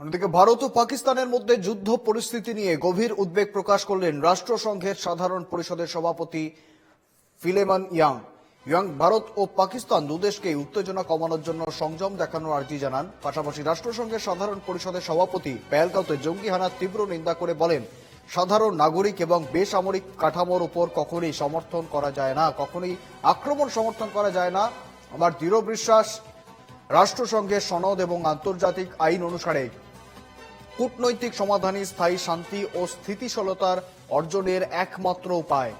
অন্যদিকে ভারত ও পাকিস্তানের মধ্যে যুদ্ধ পরিস্থিতি নিয়ে গভীর উদ্বেগ প্রকাশ করলেন রাষ্ট্রসংঘের সাধারণ পরিষদের সভাপতি ফিলেমান ইয়াং। ইয়াং ভারত ও পাকিস্তান দুদেশকে উত্তেজনা কমানোর জন্য সংযম দেখানোর আর্জি জানান। পাশাপাশি রাষ্ট্রসংঘের সাধারণ পরিষদের সভাপতি পেহেলগাঁওতে জঙ্গি হানার তীব্র নিন্দা করে বলেন, সাধারণ নাগরিক এবং বেসামরিক কাঠামোর উপর কখনই সমর্থন করা যায় না, কখনই আক্রমণ সমর্থন করা যায় না। আমার দৃঢ় বিশ্বাস, রাষ্ট্রসংঘের সনদ এবং আন্তর্জাতিক আইন অনুসারে কূটনৈতিক সমাধানই স্থায়ী শান্তি ও স্থিতিশীলতার অর্জনের একমাত্র উপায়।